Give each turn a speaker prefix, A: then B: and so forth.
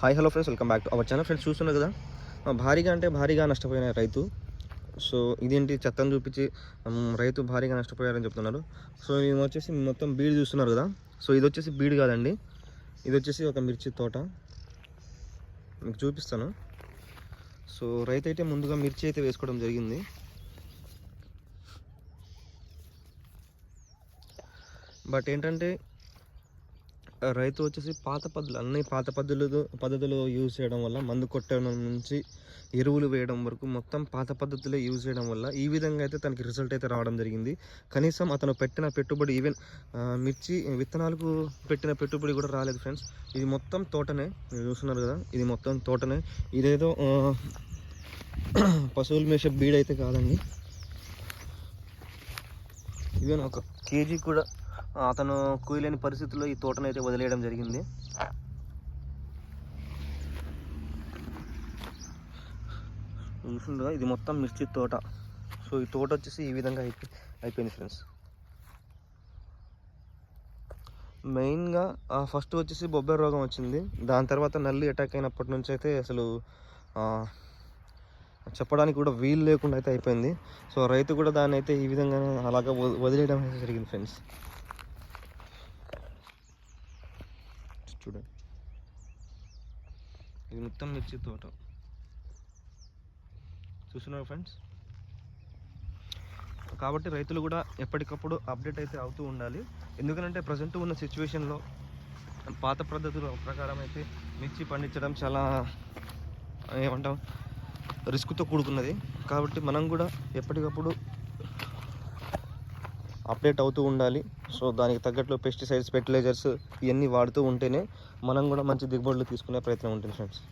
A: Hi hello friends welcome back to our channel friends చూస్తున్నారు కదా? భారీగా అంటే భారీగా నష్టపోయిన రైతు. సో ఇదేంటి చెత్తను చూపించి రైతు భారీగా నష్టపోయారని చెప్తున్నారు. సో ఇది వచ్చేసి మొత్తం బీడు చూస్తున్నారు కదా? సో ఇది వచ్చేసి బీడు కాదండి. ఇది వచ్చేసి ఒక మిర్చి తోట. మీకు చూపిస్తాను. సో రైతు అయితే ముందుగా మిర్చి అయితే వేసుకోవడం జరిగింది. బట్ ఏంటంటే రైతు వచ్చేసి పాత పద్ధతులు అన్ని పాత పద్ధతులు పద్ధతులు యూజ్ చేయడం వల్ల మందు కొట్టడం నుంచి ఎరువులు వేయడం వరకు మొత్తం పాత పద్ధతులే యూజ్ చేయడం వల్ల ఈ విధంగా అయితే తనకి రిజల్ట్ అయితే రావడం జరిగింది. కనీసం అతను పెట్టిన పెట్టుబడి ఈవెన్ మిర్చి విత్తనాలకు పెట్టిన పెట్టుబడి కూడా రాలేదు ఫ్రెండ్స్ ఇది మొత్తం తోటనే చూస్తున్నారు కదా ఇది మొత్తం తోటనే. ఇదేదో పశువులు మేసే బీడ్ అయితే కాదండి. ఈవెన్ ఒక కేజీ కూడా అతను కూయలేని పరిస్థితుల్లో ఈ తోటనైతే వదిలేయడం జరిగింది. ఇది మొత్తం మిర్చి తోట. సో ఈ తోట వచ్చేసి ఈ విధంగా అయిపోయి అయిపోయింది ఫ్రెండ్స్ మెయిన్గా ఫస్ట్ వచ్చేసి బొబ్బెర రోగం వచ్చింది. దాని తర్వాత నల్లి అటాక్ అయినప్పటి నుంచి అయితే అసలు చెప్పడానికి కూడా వీలు లేకుండా అయితే అయిపోయింది. సో రైతు కూడా దాన్ని అయితే ఈ విధంగానే అలాగా వదిలేయడం అయితే జరిగింది ఫ్రెండ్స్ చూడండి. ఇది మొత్తం మిర్చి తోట. చూస్తున్నారు ఫ్రెండ్స్? కాబట్టి రైతులు కూడా ఎప్పటికప్పుడు అప్డేట్ అయితే అవుతూ ఉండాలి. ఎందుకంటే ప్రజెంట్ ఉన్న సిచ్యువేషన్లో పాత పద్ధతుల ప్రకారం అయితే మిర్చి పండించడం చాలా ఏమంటాం రిస్క్తో కూడుకున్నది. కాబట్టి మనం కూడా ఎప్పటికప్పుడు అప్డేట్ అవుతూ ఉండాలి. సో దానికి తగ్గట్లు పెస్టిసైడ్స్ ఫెర్టిలైజర్స్ ఇవన్నీ వాడుతూ ఉంటేనే మనం కూడా మంచి దిగుబడులు తీసుకునే ప్రయత్నం ఉంటుంది ఫ్రెండ్స్.